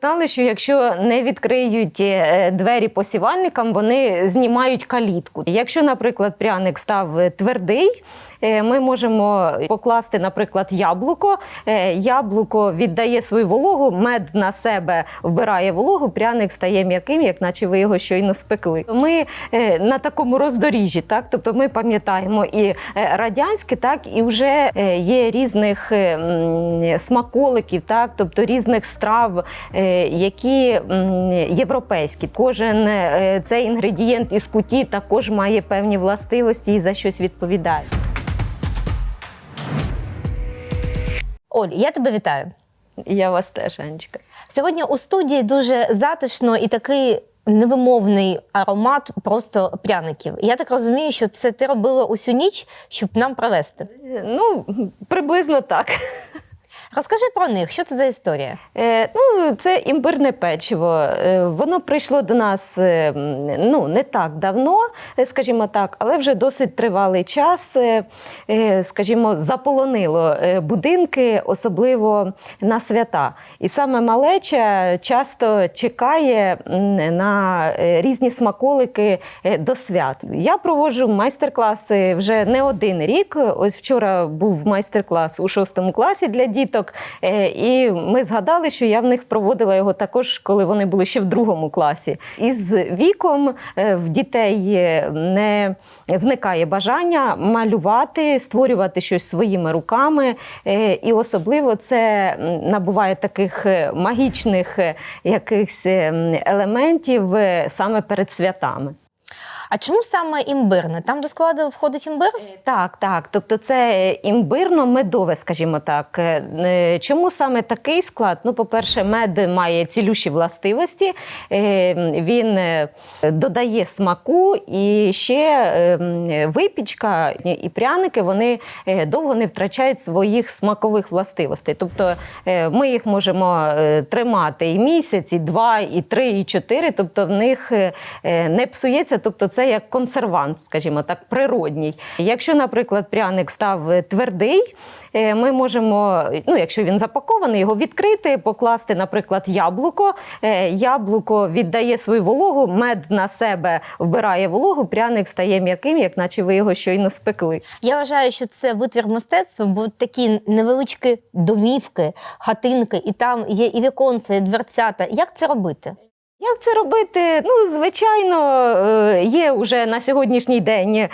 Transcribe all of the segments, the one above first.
Знали, що якщо не відкриють е, двері посівальникам, вони знімають калітку. Якщо, наприклад, пряник став е, твердий, е, ми можемо покласти, наприклад, яблуко. Яблуко віддає свою вологу, мед на себе вбирає вологу, пряник стає м'яким, як наче ви його щойно спекли. Ми на такому роздоріжжі, так тобто ми пам'ятаємо і радянське, так і вже є різних е, смаколиків, так тобто різних страв, які європейські. Кожен е, цей інгредієнт із куті також має певні властивості і за щось відповідає. Оль, я тебе вітаю. Я вас теж, Анечка. Сьогодні у студії дуже затишно і такий невимовний аромат просто пряників. Я так розумію, що це ти робила усю ніч, щоб нам привезти. Ну, приблизно так. Розкажи про них, що це за історія? Е, ну, це імбирне печиво. Е, воно прийшло до нас е, ну, не так давно, е, скажімо так, але вже досить тривалий час, е, е, скажімо, заполонило е, будинки, особливо на свята. І саме малеча часто чекає на е, різні смаколики е, до свят. Я проводжу майстер-класи вже не один рік. Ось вчора був майстер-клас у шостому класі для діток. Е, І ми згадали, що я в них проводила його також, коли вони були ще в другому класі. І з віком е, в дітей не зникає бажання малювати, створювати щось своїми руками. Е, І особливо це набуває таких магічних якихось е, елементів саме перед святами. А чому саме імбирне? Там до складу входить імбир? Так, так. Тобто це імбирно-медове, скажімо так. Е, е, Чому саме такий склад? Ну, по-перше, мед має цілющі властивості, е, він е, додає смаку, і ще е, випічка і пряники вони е, довго не втрачають своїх смакових властивостей. Тобто е, ми їх можемо е, тримати і місяць, і два, і три, і чотири. Тобто в них е, е, не псується, тобто це як консервант, скажімо так, природній. Якщо, наприклад, пряник став е, твердий, е, ми можемо, ну якщо він запакований, його відкрити, покласти, наприклад, яблуко. Е, Яблуко віддає свою вологу, мед на себе вбирає вологу, пряник стає м'яким, як наче ви його щойно спекли. Я вважаю, що це витвір мистецтва, бо такі невеличкі домівки, хатинки, і там є і віконце, і дверцята. Як це робити? Як це робити? Ну, звичайно, е, є вже на сьогоднішній день е,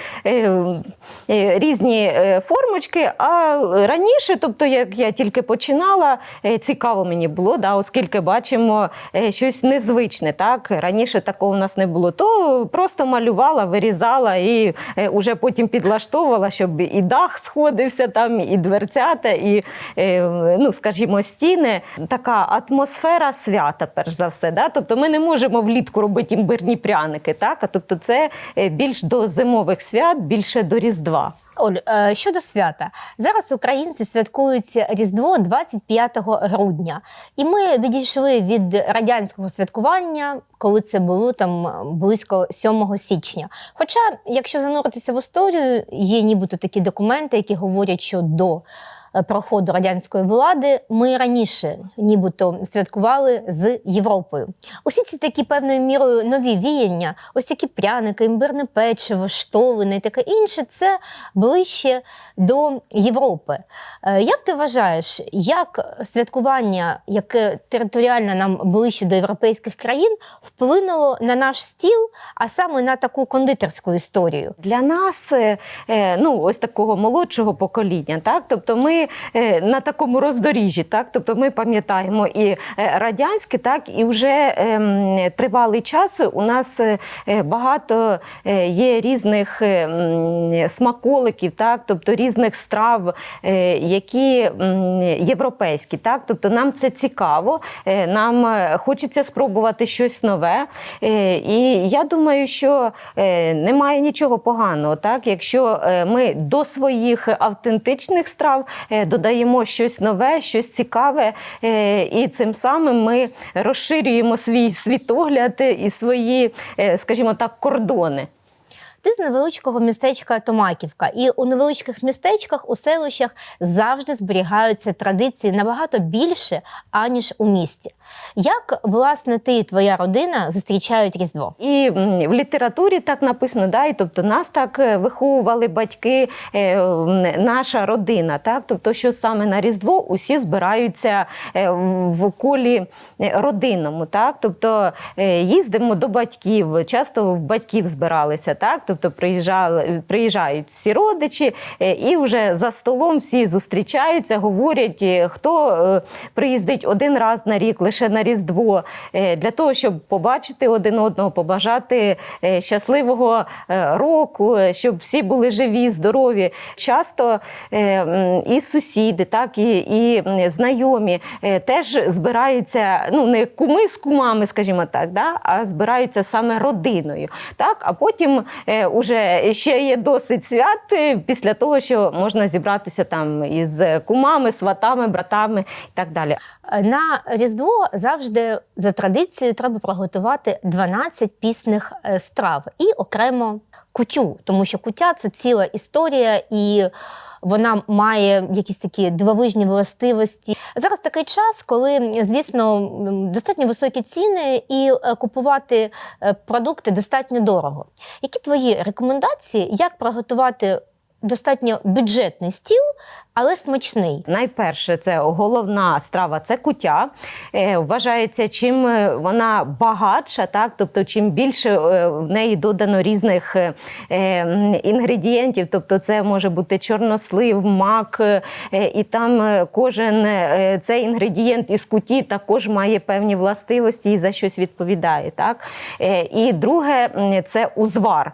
е, різні формочки. А раніше, тобто, як я тільки починала, цікаво мені було, да, оскільки бачимо щось незвичне. Так? Раніше такого у нас не було. То просто малювала, вирізала і е, уже потім підлаштовувала, щоб і дах сходився там, і дверцята, і, ну, скажімо, стіни. Така атмосфера свята, перш за все. Да? Тобто ми не можемо влітку робити імбирні пряники, так? а тобто це е, більш до зимових свят, більше до Різдва. Оль, е, щодо свята, зараз українці святкують Різдво 25 грудня, і ми відійшли від радянського святкування, коли це було там близько 7 січня. Хоча, якщо зануритися в історію, є нібито такі документи, які говорять, що до е, проходу радянської влади ми раніше нібито святкували з Європою. Усі ці такі певною мірою нові віяння, ось такі пряники, імбирне печиво, штовини і таке інше, це ближче до Європи. Е, Як ти вважаєш, як святкування, яке територіально нам ближче до європейських країн, вплинуло на наш стіл, а саме на таку кондитерську історію? Для нас, е, е, ну ось такого молодшого покоління, так тобто ми е, на такому роздоріжжі, так? Тобто ми пам'ятаємо і е, радянське, так? І вже ем, тривалий час у нас е, багато є різних е, смаколиків, так? Тобто різних страв, які європейські, так? Тобто нам це цікаво, нам хочеться спробувати щось нове. І я думаю, що немає нічого поганого, так? Якщо ми до своїх автентичних страв додаємо щось нове, щось цікаве, е, і цим самим ми розширюємо свій світогляд і свої, е, скажімо так, кордони. Ти з невеличкого містечка Томаківка, і у невеличких містечках у селищах завжди зберігаються традиції набагато більше, аніж у місті. Як власне ти і твоя родина зустрічають Різдво? І в літературі так написано, да, і тобто нас так е, виховували батьки, е, наша родина. Так? Тобто, що саме на Різдво усі збираються е, в колі родинному. Так? Тобто їздимо до батьків, часто в батьків збиралися, так? тобто приїжджали, приїжджають всі родичі, і вже за столом всі зустрічаються, говорять, хто приїздить один раз на рік, лише на Різдво, е, для того, щоб побачити один одного, побажати е, щасливого е, року, щоб всі були живі, здорові. Часто і сусіди, так, і, і знайомі теж збираються, ну не куми з кумами, скажімо так, да, а збираються саме родиною. Так? А потім уже ще є досить свят після того, що можна зібратися там із кумами, сватами, братами і так далі. На Різдво завжди за традицією треба приготувати 12 пісних е, страв і окремо кутю, тому що кутя це ціла історія і. Вона має якісь такі дивовижні властивості. Зараз такий час, коли, звісно, достатньо високі ціни, і е, купувати е, продукти достатньо дорого. Які твої рекомендації, як приготувати достатньо бюджетний стіл, але смачний? Найперше, це головна страва це кутя. Е, вважається, чим е, вона багатша, так тобто чим більше е, в неї додано різних інгредієнтів, тобто це може бути чорнослив, мак, і там кожен цей інгредієнт із куті також має певні властивості і за щось відповідає. Так? І друге це узвар,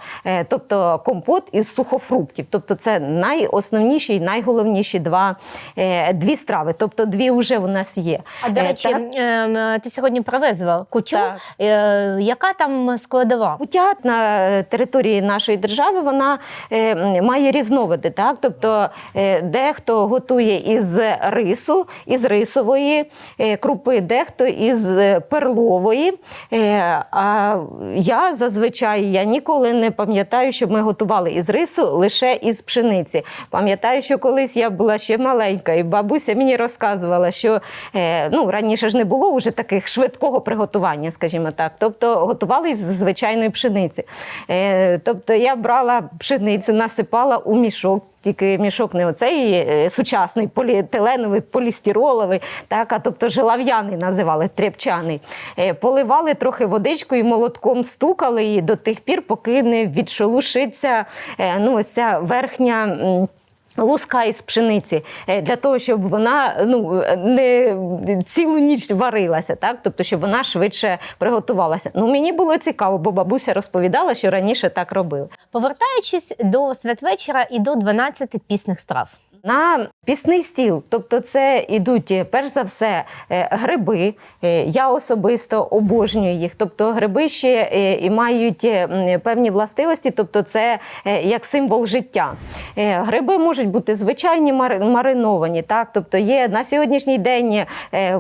тобто компот із сухофруктів. Тобто це найосновніші і найголовніші два, е, дві страви. Тобто дві вже у нас є. А до Е, речі, так. ем, ти сьогодні привезла кутю. Так. Е, Яка там складова? Кутя на території нашої держави вона е, має різновиди. Так? Тобто е, дехто готує із рису, із рисової е, крупи, дехто із е, перлової. Е, а я зазвичай я ніколи не пам'ятаю, щоб ми готували із рису лише із пшениці. Пам'ятаю, що колись я була ще маленька, і бабуся мені розказувала, що е, ну, раніше ж не було вже таких швидкого приготування, скажімо так. Тобто готували з звичайної пшениці. Е, тобто я брала пшеницю, насипала у мішок. Тільки мішок не оцей е, сучасний поліетиленовий, полістироловий, так, а тобто жилав'яний називали, тряпчаний. Поливали трохи водичкою, молотком стукали її до тих пір, поки не відшелушиться ну, ось ця верхня. Луска із пшениці е, для того, щоб вона ну не цілу ніч варилася, так тобто, щоб вона швидше приготувалася. Ну мені було цікаво, бо бабуся розповідала, що раніше так робив. Повертаючись до святвечора і до 12 пісних страв. На пісний стіл, тобто це ідуть е, перш за все е, гриби. Е, Я особисто обожнюю їх. Тобто гриби ще і мають певні властивості, тобто це як символ життя. Гриби можуть бути звичайні мариновані. Так? Тобто є на сьогоднішній день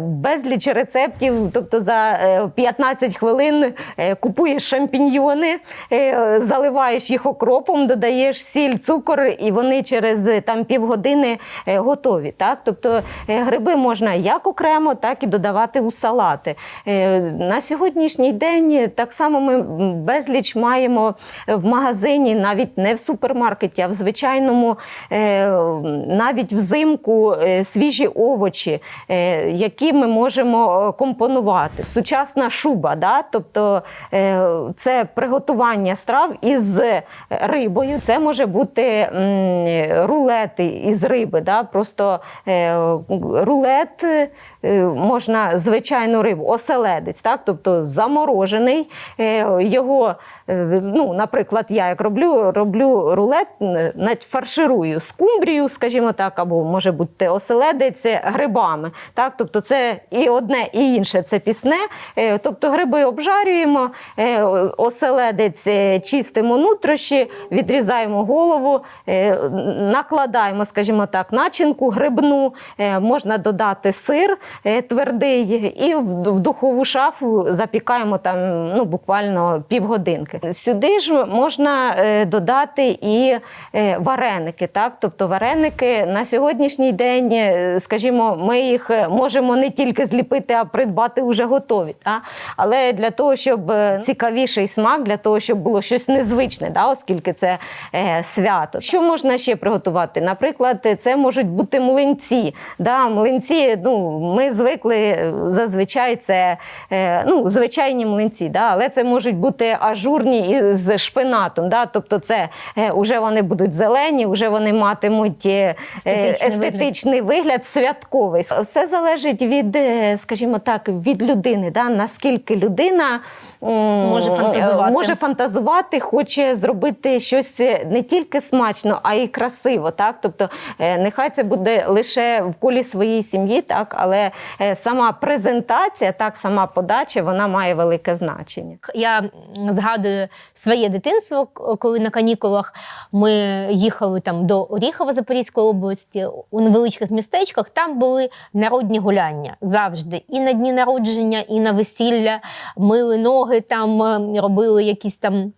безліч рецептів, тобто за е, 15 хвилин купуєш шампіньйони, заливаєш їх окропом, додаєш сіль, цукор, і вони через там півгодини е, готові. Так? Тобто е, гриби можна як окремо, так і додавати у салати. Е, На сьогоднішній день так само ми безліч маємо в магазині, навіть не в супермаркеті, а в звичайному, навіть взимку свіжі овочі, які ми можемо компонувати. Сучасна шуба, да? тобто це приготування страв із рибою. Це може бути рулети із риби. Да? Просто е, рулет е, можна звичайну рибу, оселедець, так? тобто заморожений. Е, його, ну, наприклад, я як роблю, роблю рулет, фарширую скумбрію, скажімо так, або може бути оселедець грибами. Так? Тобто це і одне, і інше це пісне. Тобто гриби обжарюємо, оселедець чистимо нутрощі, відрізаємо голову, накладаємо, скажімо, скажімо так, начинку грибну, е, можна додати сир е, твердий і в духову шафу запікаємо там ну, буквально півгодинки. Сюди ж можна е, додати і вареники. Так? Тобто вареники на сьогоднішній день, скажімо, ми їх можемо не тільки зліпити, а придбати вже готові. Так? Але для того, щоб цікавіший смак, для того, щоб було щось незвичне, да? оскільки це свято. Що можна ще приготувати? Наприклад, це можуть бути млинці. Да? Млинці, ну, ми звикли е, зазвичай це е, ну, звичайні млинці, да? але це можуть бути ажурні з шпинатом. Да? Тобто, це е, вже вони будуть зелені, вже вони матимуть е, Естетичний вигляд. вигляд святковий. Все залежить від, е, скажімо так, від людини. Да? Наскільки людина Може фантазувати. може фантазувати, хоче зробити щось не тільки смачно, а й красиво. Так? Тобто, е, нехай це буде лише в колі своєї сім'ї, так? але е, сама презентація, так, сама подача, вона має велике значення. Я згадую своє дитинство, коли на канікулах ми їхали там до Оріхова Запорізької області у невеличких містечках. Там були народні гуляння завжди. І на дні народження, і на весілля мили ноги, там е, робили якісь там.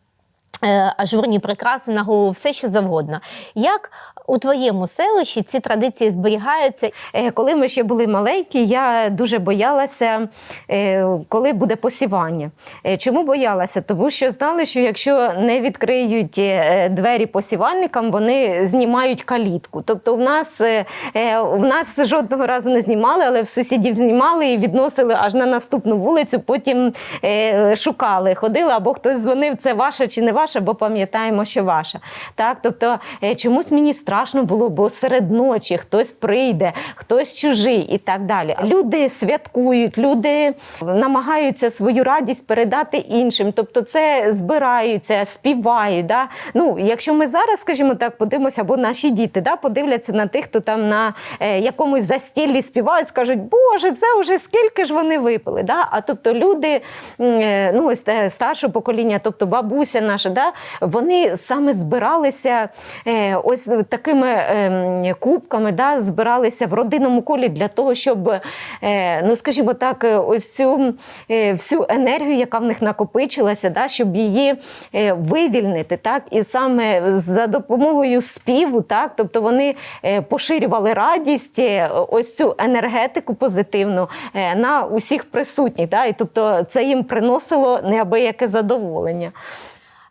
Е, Ажурні прикраси на голову, все що завгодно. Як у твоєму селищі ці традиції зберігаються? Е, Коли ми ще були маленькі, я дуже боялася, е, коли буде посівання. Чому боялася? Тому що знали, що якщо не відкриють двері посівальникам, вони знімають калітку. Тобто, в нас в нас жодного разу не знімали, але в сусідів знімали і відносили аж на наступну вулицю. Потім шукали, ходили, або хтось дзвонив, це ваша чи не ваша, бо пам'ятаємо, що ваша. Так, тобто е, чомусь мені страшно було, бо серед ночі хтось прийде, хтось чужий і так далі. Люди святкують, люди намагаються свою радість передати іншим. Тобто, це збираються, співають. Да? Ну, якщо ми зараз, скажімо так, подивимося, або наші діти да, подивляться на тих, хто там на е, якомусь застіллі співають, скажуть, Боже, це вже скільки ж вони випили. Да? А тобто люди, е, ну старшого покоління, тобто бабуся наша, вони саме збиралися е, ось такими е, кубками, да, збиралися в родинному колі для того, щоб, е, ну скажімо так, ось цю е, всю енергію, яка в них накопичилася, да, щоб її вивільнити. Так? І саме за допомогою співу, так, тобто вони поширювали радість, ось цю енергетику позитивну на усіх присутніх. Да? І тобто це їм приносило неабияке задоволення.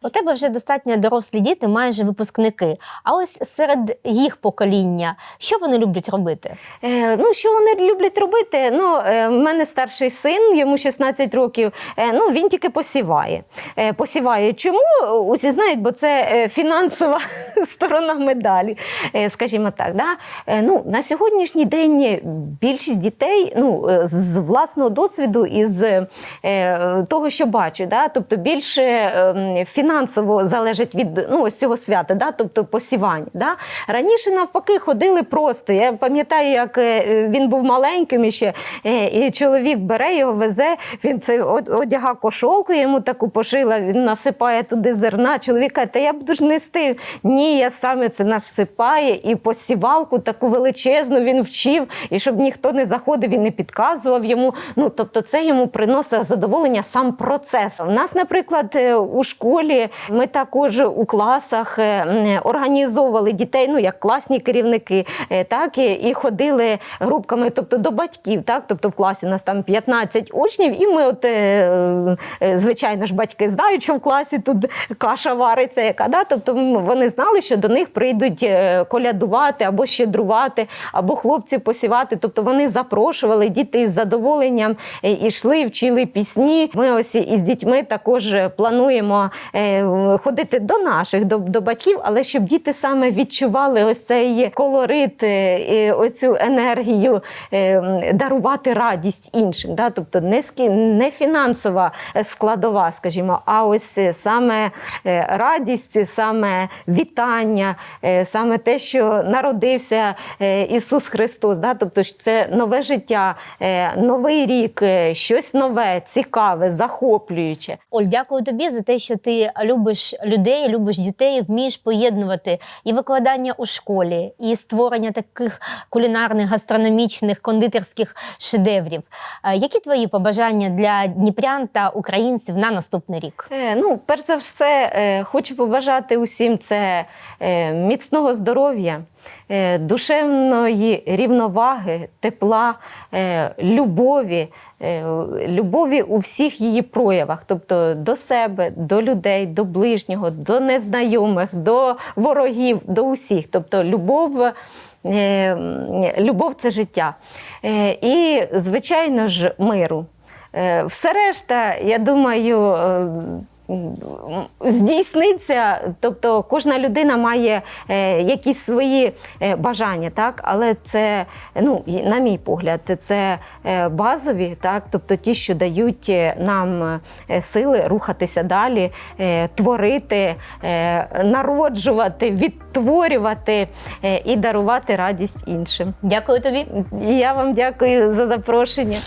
У тебе вже достатньо дорослі діти, майже випускники. А ось серед їх покоління, що вони люблять робити? Е, ну, що вони люблять робити? Ну, е, в мене старший син, йому 16 років. Е, ну, він тільки посіває. Е, посіває. Чому? Усі знають, бо це е, фінансова сторона медалі, е, скажімо так. Да? Е, ну, на сьогоднішній день більшість дітей ну, е, з власного досвіду і з е, того, що бачу, да? тобто більше е, фінансово залежить від ну, ось цього свята, да? тобто посівання. Да? Раніше навпаки ходили просто. Я пам'ятаю, як е, він був маленьким і ще, е, і чоловік бере його, везе, він це одяга кошолку, йому таку пошила, він насипає туди зерна. Чоловік каже, та я буду ж нести. Ні, я саме це насипає і посівалку таку величезну він вчив, і щоб ніхто не заходив і не підказував йому. Ну, тобто це йому приносить задоволення сам процес. У нас, наприклад, е, у школі ми також у класах е, організовували дітей, ну як класні керівники, е, так і, ходили групками, тобто до батьків, так, тобто в класі у нас там 15 учнів, і ми, от звичайно ж, батьки знають, що в класі тут каша вариться, яка да, тобто вони знали, що до них прийдуть е, колядувати або щедрувати, або хлопців посівати. Тобто вони запрошували діти із задоволенням е, ішли, вчили пісні. Ми ось із дітьми також плануємо е, ходити до наших, до, до батьків, але щоб діти саме відчували ось цей колорит, оцю енергію, дарувати радість іншим. Да? Тобто не, не фінансова складова, скажімо, а ось саме радість, саме вітання, е, саме те, що народився е, Ісус Христос. Да? Тобто це нове життя, е, новий рік, щось нове, цікаве, захоплююче. Оль, дякую тобі за те, що ти любиш людей, любиш дітей, вмієш поєднувати і викладання у школі, і створення таких кулінарних, гастрономічних, кондитерських шедеврів. Які твої побажання для дніпрян та українців на наступний рік? Ну, перш за все, хочу побажати усім це міцного здоров'я, е, душевної рівноваги, тепла, е, любові, е, любові у всіх її проявах, тобто до себе, до людей, до ближнього, до незнайомих, до ворогів, до усіх. Тобто любов. е, Любов це життя. Е, І, звичайно ж, миру. Е, Все решта, я думаю, е, здійсниться. Тобто кожна людина має е, якісь свої е, бажання, так? але це, ну, на мій погляд, це е, базові, так? тобто ті, що дають нам сили рухатися далі, творити, народжувати, відтворювати і дарувати радість іншим. Дякую тобі. Я вам дякую за запрошення.